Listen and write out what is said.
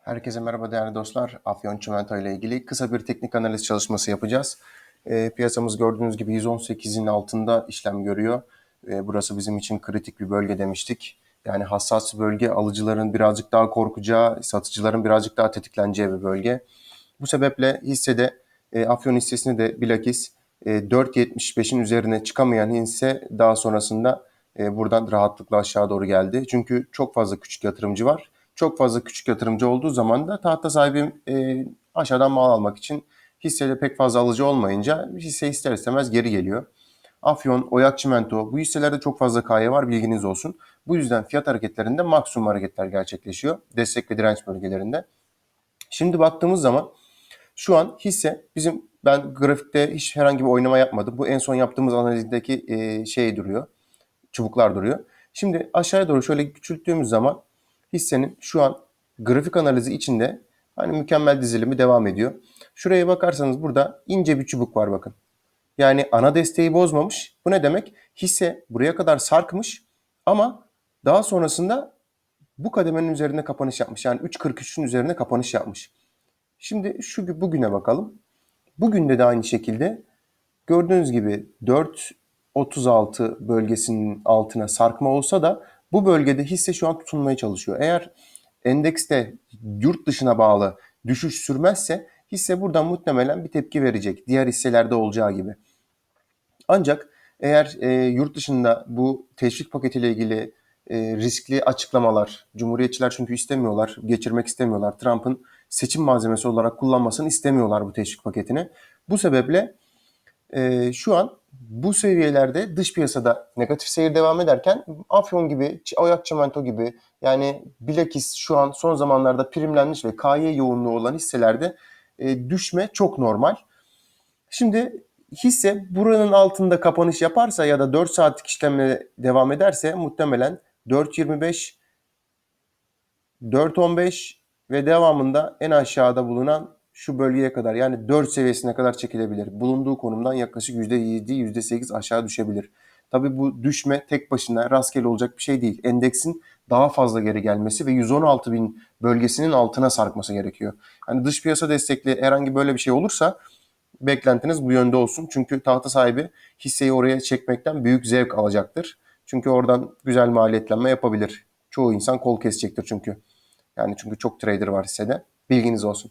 Herkese merhaba değerli dostlar. Afyon Çimento ile ilgili kısa bir teknik analiz çalışması yapacağız. E, piyasamız gördüğünüz gibi 118'in altında işlem görüyor. E, burası bizim için kritik bir bölge demiştik. Yani hassas bölge, alıcıların birazcık daha korkacağı, satıcıların birazcık daha tetikleneceği bir bölge. Bu sebeple hissede e, Afyon hissesini de bilakis e, 4.75'in üzerine çıkamayan hisse daha sonrasında e, buradan rahatlıkla aşağı doğru geldi. Çünkü çok fazla küçük yatırımcı var çok fazla küçük yatırımcı olduğu zaman da tahta sahibi e, aşağıdan mal almak için hissede pek fazla alıcı olmayınca hisse ister istemez geri geliyor. Afyon, Oyak Çimento bu hisselerde çok fazla kaye var bilginiz olsun. Bu yüzden fiyat hareketlerinde maksimum hareketler gerçekleşiyor. Destek ve direnç bölgelerinde. Şimdi baktığımız zaman şu an hisse bizim ben grafikte hiç herhangi bir oynama yapmadım. Bu en son yaptığımız analizdeki e, şey duruyor. Çubuklar duruyor. Şimdi aşağıya doğru şöyle küçülttüğümüz zaman hissenin şu an grafik analizi içinde hani mükemmel dizilimi devam ediyor. Şuraya bakarsanız burada ince bir çubuk var bakın. Yani ana desteği bozmamış. Bu ne demek? Hisse buraya kadar sarkmış ama daha sonrasında bu kademenin üzerinde kapanış yapmış. Yani 3.43'ün üzerine kapanış yapmış. Şimdi şu bugüne bakalım. Bugün de de aynı şekilde gördüğünüz gibi 4.36 bölgesinin altına sarkma olsa da bu bölgede hisse şu an tutunmaya çalışıyor. Eğer endekste yurt dışına bağlı düşüş sürmezse hisse buradan muhtemelen bir tepki verecek. Diğer hisselerde olacağı gibi. Ancak eğer e, yurt dışında bu teşvik paketiyle ilgili e, riskli açıklamalar, Cumhuriyetçiler çünkü istemiyorlar, geçirmek istemiyorlar. Trump'ın seçim malzemesi olarak kullanmasını istemiyorlar bu teşvik paketini. Bu sebeple e, şu an bu seviyelerde dış piyasada negatif seyir devam ederken Afyon gibi, Oyak Çimento gibi yani bilakis şu an son zamanlarda primlenmiş ve KY yoğunluğu olan hisselerde e, düşme çok normal. Şimdi hisse buranın altında kapanış yaparsa ya da 4 saatlik işlemle devam ederse muhtemelen 4.25 4.15 ve devamında en aşağıda bulunan şu bölgeye kadar yani 4 seviyesine kadar çekilebilir. Bulunduğu konumdan yaklaşık %7, %8 aşağı düşebilir. Tabii bu düşme tek başına rastgele olacak bir şey değil. Endeksin daha fazla geri gelmesi ve 116 bin bölgesinin altına sarkması gerekiyor. Hani dış piyasa destekli herhangi böyle bir şey olursa beklentiniz bu yönde olsun. Çünkü tahta sahibi hisseyi oraya çekmekten büyük zevk alacaktır. Çünkü oradan güzel maliyetlenme yapabilir. Çoğu insan kol kesecektir çünkü. Yani çünkü çok trader var hissede. Bilginiz olsun.